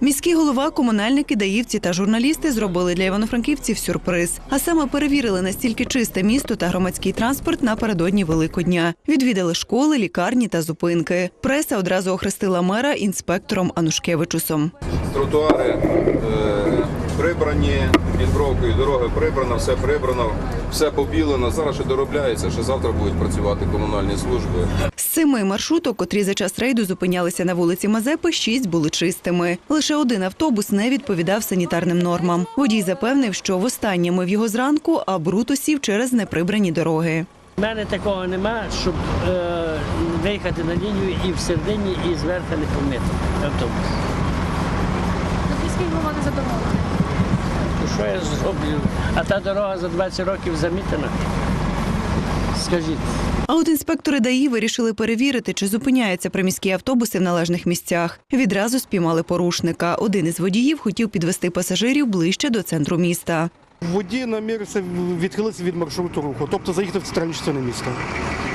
Міський голова, комунальники, даївці та журналісти зробили для івано-франківців сюрприз. А саме перевірили настільки чисте місто та громадський транспорт напередодні Великодня. Відвідали школи, лікарні та зупинки. Преса одразу охрестила мера інспектором Анушкевичусом. Тротуари е, прибрані, під бровкою дороги прибрано, все прибрано, все побілено. Зараз ще доробляється, ще завтра будуть працювати комунальні служби. З семи маршруток, котрі за час рейду зупинялися на вулиці Мазепи, шість були чистими. Лише один автобус не відповідав санітарним нормам. Водій запевнив, що востаннє мив його зранку, а бруто сів через неприбрані дороги. У мене такого нема, щоб е, виїхати на лінію і в середині, і зверху не помити автобус. Тут міський голова не задоволений. То що я зроблю? А та дорога за 20 років замітена. Скажіть. А от інспектори ДАІ вирішили перевірити, чи зупиняються приміські автобуси в належних місцях. Відразу спіймали порушника. Один із водіїв хотів підвести пасажирів ближче до центру міста. Водій намірився відхилитися від маршруту руху, тобто заїхати в центральну частину міста.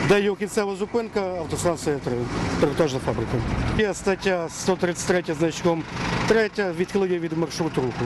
Де його кінцева зупинка автостанція 3, трикотажна фабрика. Є стаття 133 значком 3 відхилення від маршруту руху.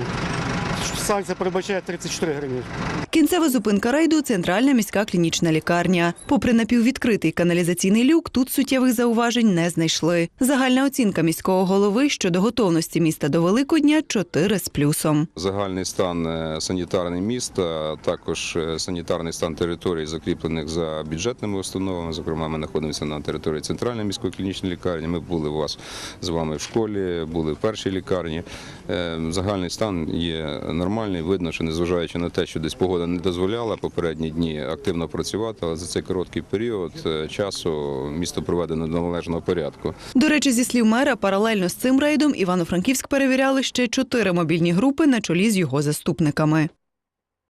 Санкція передбачає 34 гривні. Кінцева зупинка рейду центральна міська клінічна лікарня. Попри напіввідкритий каналізаційний люк, тут суттєвих зауважень не знайшли. Загальна оцінка міського голови щодо готовності міста до Великодня 4 з плюсом. Загальний стан е, санітарний міста, також е, санітарний стан територій, закріплених за бюджетними установами. Зокрема, ми знаходимося на території центральної міської клінічної лікарні. Ми були у вас з вами в школі, були в першій лікарні. Е, Загальний стан є нормальний. Видно, що незважаючи на те, що десь погода не дозволяла попередні дні активно працювати, але за цей короткий період е, часу місто проведено до належного порядку. До речі, зі слів мера, паралельно з цим рейдом Івано-Франківськ перевіряли ще чотири мобільні групи на чолі з його заступниками.